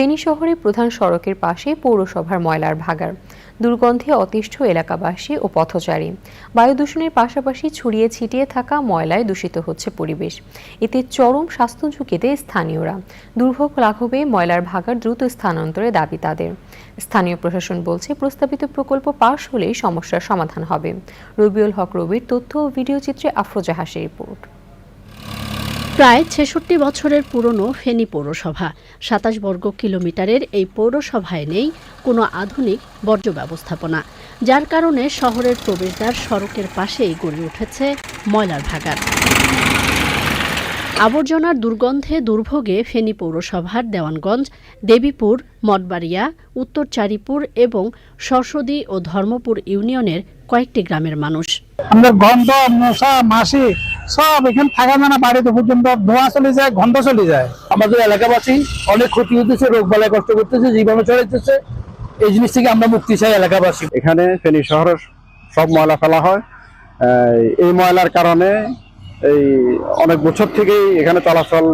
ফেনী শহরে প্রধান সড়কের পাশে পৌরসভার ময়লার ভাগার দুর্গন্ধে অতিষ্ঠ এলাকাবাসী ও পথচারী। বায়ু দূষণের পাশাপাশি ছড়িয়ে ছিটিয়ে থাকা ময়লায় দূষিত হচ্ছে পরিবেশ। এতে চরম স্বাস্থ্য ঝুঁকিতে স্থানীয়রা। দুর্ভোগ লাঘবে ময়লার ভাগার দ্রুত স্থানান্তরে দাবি তাদের। স্থানীয় প্রশাসন বলছে, প্রস্তাবিত প্রকল্প পাশ হলেই সমস্যার সমাধান হবে। রবিউল হক রবির তথ্য ও ভিডিও চিত্রে আফরোজা হাসির রিপোর্ট। প্রায় ছেষট্টি বছরের পুরনো ফেনী পৌরসভা। সাতাশ বর্গ কিলোমিটারের এই পৌরসভায় নেই কোনো আধুনিক বর্জ্য ব্যবস্থাপনা। যার কারণে শহরের প্রবেশদ্বার সড়কের পাশেই গড়ে উঠেছে ময়লার ভাগার আবর্জনার দুর্গন্ধে দুর্ভোগে ফেনী পৌরসভার দেওয়ানগঞ্জ, দেবীপুর, মঠবাড়িয়া, উত্তর চারিপুর এবং সরস্বতী ও ধর্মপুর ইউনিয়নের কয়েকটি গ্রামের মানুষ। গন্ধ, মশা, মাছি সব এখানে থাকা যায় না বাড়িতে পর্যন্ত ধোঁয়া চলে যায় গন্ধ চলে যায়। আমাদের এলাকাবাসী অনেক ক্ষতি হতেছে রোগ বালাই কষ্ট করতেছে জীবাণু ছড়াইতেছে। এই জিনিস থেকে আমরা মুক্তি চাই এলাকাবাসী। এখানে ফেনী শহরের সব ময়লা ফেলা হয়। এই ময়লার কারণে এই অনেক বছর থেকেই এখানে চলাচল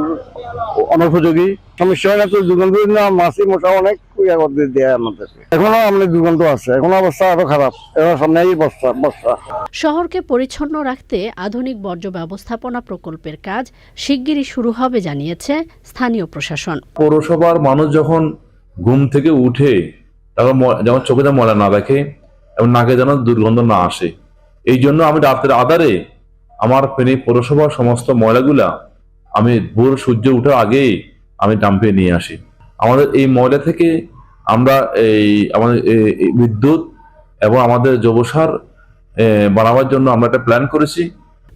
অনুপযোগী সমস্যা হয় না তো দুর্গন্ধ মাছি মশা অনেক। ইয়া করতে দেয় আমাদেরকে এখনও আমাদের দুর্গন্ধ আছে এখনও অবস্থা আরও খারাপ। এবার সামনে এই বর্ষা বর্ষা। শহরকে পরিচ্ছন্ন রাখতে আধুনিক বর্জ্য ব্যবস্থাপনা প্রকল্পের কাজ শিগগিরই শুরু হবে জানিয়েছে স্থানীয় প্রশাসন। পৌরসভার মানুষ যখন ঘুম থেকে উঠে তখন যেমন চোখে যেন ময়লা না দেখে এবং নাকে যেন দুর্গন্ধ না আসে এই জন্য আমি রাতের আধারে আমার ফেনী পৌরসভার সমস্ত ময়লাগুলা আমি ভোর সূর্য ওঠার আগেই আমি ডাম্পে নিয়ে আসি। আমাদের এই ময়লা থেকে আমরা এই আমাদের বিদ্যুৎ এবং আমাদের যবসার বানাবার জন্য আমরা একটা প্ল্যান করেছি।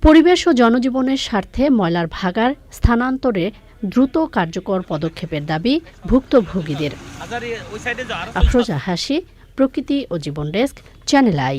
পরিবেশ ও জনজীবনের স্বার্থে ময়লার ভাগার স্থানান্তরে দ্রুত কার্যকর পদক্ষেপের দাবি ভুক্তভোগীদের। আফরোজা হাসি প্রকৃতি ও জীবন ডেস্ক চ্যানেল আই।